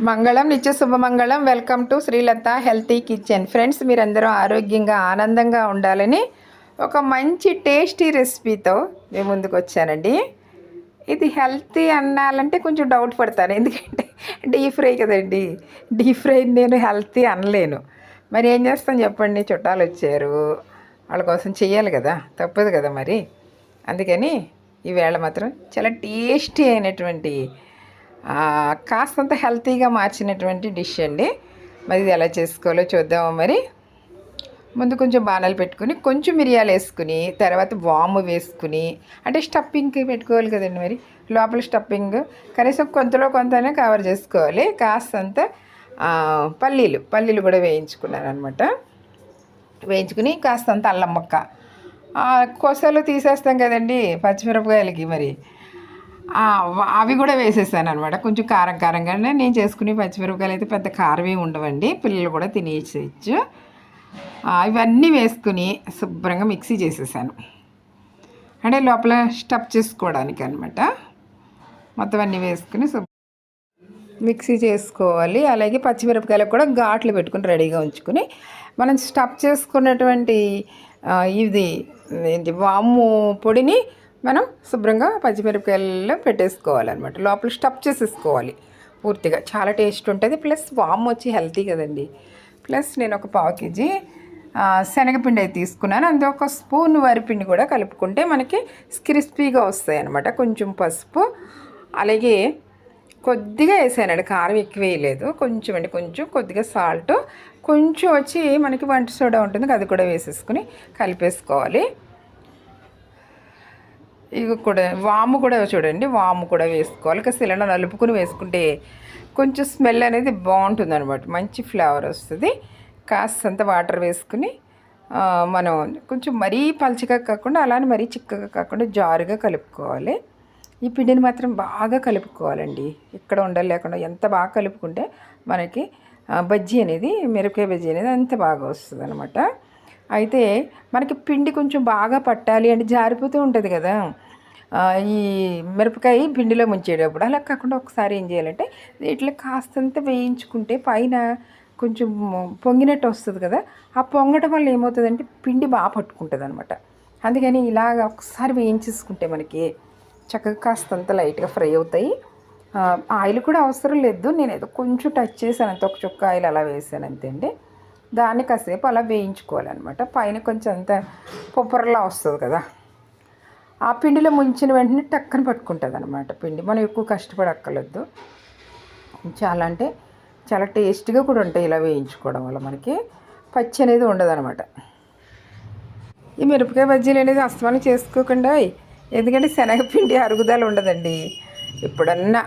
మంగళం నిత్య శుభమంగళం. Welcome to Srilatha healthy kitchen friends మీరందరూ ఆరోగ్యంగా ఆనందంగా ఉండాలని ఒక మంచి టేస్టీ రెసిపీతో మేము ముందుకు వచ్చానండి. ఇది హెల్తీ అనాలంటే కొంచెం డౌట్ పడతాను. ఎందుకంటే డీప్ ఫ్రై కదండి. డీప్ ఫ్రై నేను హెల్తీ అనలేను. మరి ఏం చేస్తాను చెప్పండి? చుట్టాలు వచ్చారు. వాళ్ళ కోసం చేయాలి కదా. తప్పదు కదా మరి. అందుకని ఈవేళ మాత్రం చాలా టేస్టీ అయినటువంటి కాస్తంత హెల్తీగా మార్చినటువంటి డిష్ అండి. మరి ఇది ఎలా చేసుకోవాలో చూద్దాము మరి. ముందు కొంచెం బాణాలు పెట్టుకుని కొంచెం మిరియాలు వేసుకుని తర్వాత వాము వేసుకుని అంటే స్టఫింగ్ పెట్టుకోవాలి కదండి మరి. లోపల స్టఫింగ్ కనీసం కొంతలో కొంతనే కవర్ చేసుకోవాలి. కాస్తంత పల్లీలు పల్లీలు కూడా వేయించుకున్నాను అనమాట వేయించుకుని కాస్తంత అల్లం మొక్క. కోసలు కొసలు తీసేస్తాం కదండి పచ్చిమిరపకాయలకి మరి. అవి కూడా వేసేసాను అనమాట కొంచెం కారం కారంగానే నేను చేసుకునే పచ్చిమిరపకాయలు అయితే పెద్ద కారం ఉండవండి. పిల్లలు కూడా తినేసేయచ్చు ఇవన్నీ వేసుకుని శుభ్రంగా మిక్సీ చేసేసాను. అంటే లోపల స్టఫ్ చేసుకోవడానికి అనమాట మొత్తం అన్నీ వేసుకుని మిక్సీ చేసుకోవాలి. అలాగే పచ్చిమిరపకాయలకు కూడా ఘాట్లు పెట్టుకుని రెడీగా ఉంచుకుని మనం స్టఫ్ చేసుకున్నటువంటి ఇది ఏంటి వాము పొడిని మనం శుభ్రంగా పచ్చిమిరపకాయల్లో పెట్టేసుకోవాలన్నమాట. లోపల స్టఫ్ చేసేసుకోవాలి పూర్తిగా. చాలా టేస్ట్ ఉంటుంది. ప్లస్ వామ్ వచ్చి హెల్తీ కదండి. ప్లస్ నేను ఒక పావు కేజీ శనగపిండి అయితే తీసుకున్నాను. అందులో ఒక స్పూన్ వరిపిండి కూడా కలుపుకుంటే మనకి క్రిస్పీగా వస్తాయి అన్నమాట కొంచెం పసుపు అలాగే కొద్దిగా వేసానండి. కారం ఎక్కువ వేయలేదు. కొంచెం అండి. కొంచెం కొద్దిగా సాల్ట్. కొంచెం వచ్చి మనకి వంట సోడా ఉంటుంది అది కూడా వేసేసుకుని కలిపేసుకోవాలి. ఇవి కూడా వాము కూడా చూడండి వాము కూడా వేసుకోవాలి. ఇక సిలిండర్ నలుపుకుని వేసుకుంటే కొంచెం స్మెల్ అనేది బాగుంటుంది అనమాట మంచి ఫ్లేవర్ వస్తుంది. కాస్తంత వాటర్ వేసుకుని మనం కొంచెం మరీ పలచగా కాకుండా అలానే మరీ చిక్కగా కాకుండా జారుగా కలుపుకోవాలి. ఈ పిండిని మాత్రం బాగా కలుపుకోవాలండి. ఇక్కడ ఉండాలి లేకుండా ఎంత బాగా కలుపుకుంటే మనకి బజ్జీ అనేది మిరపకాయ బజ్జీ అనేది అంత బాగా వస్తుంది అనమాట అయితే మనకి పిండి కొంచెం బాగా పట్టాలి అంటే జారిపోతూ ఉంటుంది కదా. ఈ మిరపకాయ పిండిలో ముంచేటప్పుడు అలా కాకుండా ఒకసారి ఏం చేయాలంటే ఇట్లా కాస్తంత వేయించుకుంటే పైన కొంచెం పొంగినట్టు వస్తుంది కదా ఆ పొంగటం వల్ల ఏమవుతుందంటే పిండి బాగా పట్టుకుంటుంది అనమాట అందుకని ఇలాగ ఒకసారి వేయించేసుకుంటే మనకి చక్కగా కాస్తంత లైట్గా ఫ్రై అవుతాయి. ఆయిల్ కూడా అవసరం లేదు. నేను ఏదో కొంచెం టచ్ చేశాను. అంత ఒక చుక్క ఆయిల్ అలా వేసాను అంతే అండి. దాన్ని కాసేపు అలా వేయించుకోవాలన్నమాట. పైన కొంచెం అంత పొప్పరలా వస్తుంది కదా. ఆ పిండిలో ముంచిన వెంటనే టక్కన పట్టుకుంటుంది అనమాట పిండి. మనం ఎక్కువ కష్టపడక్కర్లేదు. చాలా అంటే చాలా టేస్ట్గా కూడా ఉంటాయి ఇలా వేయించుకోవడం వల్ల మనకి. పచ్చి అనేది ఉండదనమాట ఈ మిరపకాయ బజ్జీలు అనేది అస్తమానం చేసుకోకుండా ఎందుకంటే శనగపిండి అరుగుదల ఉండదండి. ఎప్పుడన్నా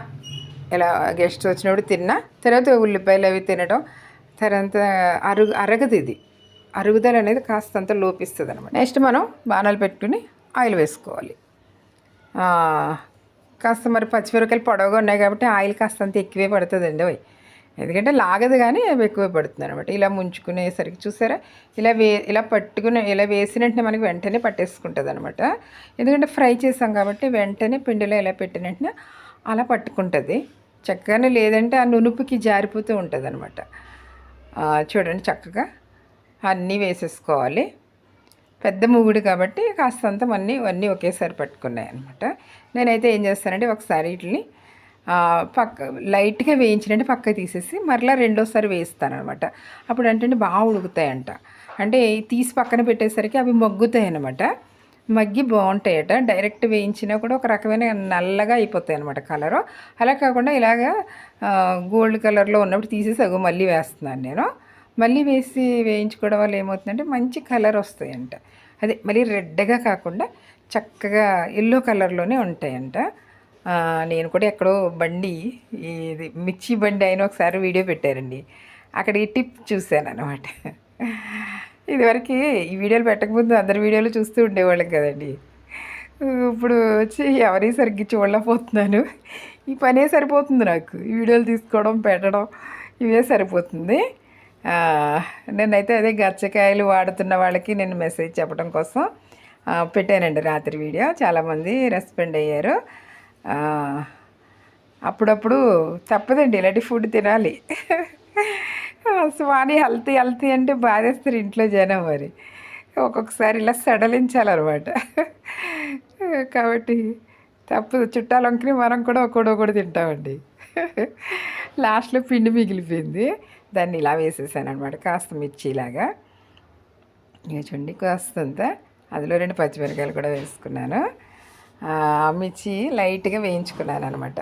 ఇలా గెస్ట్ వచ్చినప్పుడు తిన్నా తర్వాత ఉల్లిపాయలు అవి తినడం తర్వాత అరుగు అరగదు ఇది. అరుగుదల అనేది కాస్తంత లోపిస్తుంది అనమాట నెక్స్ట్ మనం బాణాలు పెట్టుకుని ఆయిల్ వేసుకోవాలి. కాస్త మరి పచ్చిమిరపకాయలు పొడవుగా ఉన్నాయి కాబట్టి ఆయిల్ కాస్తంత ఎక్కువే పడుతుందండి అవి. ఎందుకంటే లాగదు కానీ అవి ఎక్కువే పడుతుంది అనమాట ఇలా ముంచుకునేసరికి చూసారా? ఇలా వే ఇలా పట్టుకుని ఇలా వేసినట్టే మనకి వెంటనే పట్టేసుకుంటుంది అనమాట ఎందుకంటే ఫ్రై చేసాం కాబట్టి వెంటనే పిండిలో ఇలా పెట్టిన వెంటనే అలా పట్టుకుంటుంది. చక్కగానే లేదంటే ఆ నునుపుకి జారిపోతూ ఉంటుంది అనమాట చూడండి చక్కగా అన్నీ వేసేసుకోవాలి. పెద్ద మూగుడు కాబట్టి కాస్తంత అన్నీ అన్నీ ఒకేసారి పట్టుకున్నాయి అనమాట నేనైతే ఏం చేస్తానంటే ఒకసారి వీటిని పక్క లైట్గా వేయించినట్టు పక్క తీసేసి మరలా రెండోసారి వేస్తాను అనమాట అప్పుడు అంటే బాగా ఉడుకుతాయంట. అంటే తీసి పక్కన పెట్టేసరికి అవి మొగ్గుతాయి అనమాట మగ్గి బాగుంటాయట. డైరెక్ట్ వేయించినా కూడా ఒక రకమైన నల్లగా అయిపోతాయి అనమాట కలరు. అలా కాకుండా ఇలాగా గోల్డ్ కలర్లో ఉన్నప్పుడు తీసేసి సగు మళ్ళీ వేస్తున్నాను నేను. మళ్ళీ వేసి వేయించుకోవడం వల్ల ఏమవుతుందంటే మంచి కలర్ వస్తాయంట. అదే మళ్ళీ రెడ్గా కాకుండా చక్కగా ఎల్లో కలర్లోనే ఉంటాయంట. నేను కూడా ఎక్కడో బండి ఇది మిర్చి బండి అయిన ఒకసారి వీడియో పెట్టారండి. అక్కడ ఈ టిప్ చూశాను అనమాట ఇదివరకు ఈ వీడియోలు పెట్టకముందు అందరి వీడియోలు చూస్తూ ఉండేవాళ్ళం కదండి. ఇప్పుడు వచ్చి ఎవరి సరిగ్గా చూడలేకపోతున్నాను. ఈ పనే సరిపోతుంది నాకు. ఈ వీడియోలు తీసుకోవడం పెట్టడం ఇవే సరిపోతుంది. నేనైతే అదే గచ్చకాయలు వాడుతున్న వాళ్ళకి నేను మెసేజ్ చెప్పడం కోసం పెట్టానండి రాత్రి వీడియో. చాలామంది రెస్పాండ్ అయ్యారు. అప్పుడప్పుడు తప్పదండి ఇలాంటి ఫుడ్ తినాలి. స్వామి హెల్తీ హెల్తీ అంటే బాధేస్తారు ఇంట్లో జనం మరి. ఒక్కొక్కసారి ఇలా సడలించాలన్నమాట. కాబట్టి తప్పు చుట్టాలు వంకని మనం కూడా ఒక్కడో తింటామండి. లాస్ట్లో పిండి మిగిలిపోయింది. దాన్ని ఇలా వేసేసాను అనమాట కాస్త మిర్చిలాగా. ఇక చూడండి కాస్తంత అందులో రెండు పచ్చిమిరకాయలు కూడా వేసుకున్నాను. మిర్చి లైట్గా వేయించుకున్నాను అనమాట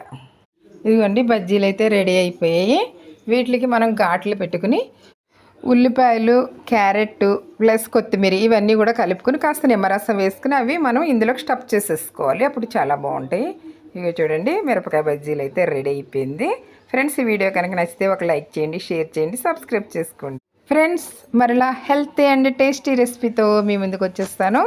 ఇదిగోండి బజ్జీలు అయితే రెడీ అయిపోయాయి. వీటికి మనం ఘాట్లు పెట్టుకుని ఉల్లిపాయలు క్యారెట్ ప్లస్ కొత్తిమీర ఇవన్నీ కూడా కలుపుకొని కాస్త నిమ్మరసం వేసుకుని అవి మనం ఇందులోకి స్టఫ్ చేసేసుకోవాలి. అప్పుడు చాలా బాగుంటాయి. ఇక చూడండి మిరపకాయ బజ్జీలు అయితే రెడీ అయిపోయింది. ఫ్రెండ్స్ ఈ వీడియో కనుక నచ్చితే ఒక లైక్ చేయండి షేర్ చేయండి సబ్స్క్రైబ్ చేసుకోండి. ఫ్రెండ్స్ మరలా హెల్తీ అండ్ టేస్టీ రెసిపీతో మీ ముందుకు వచ్చేస్తాను.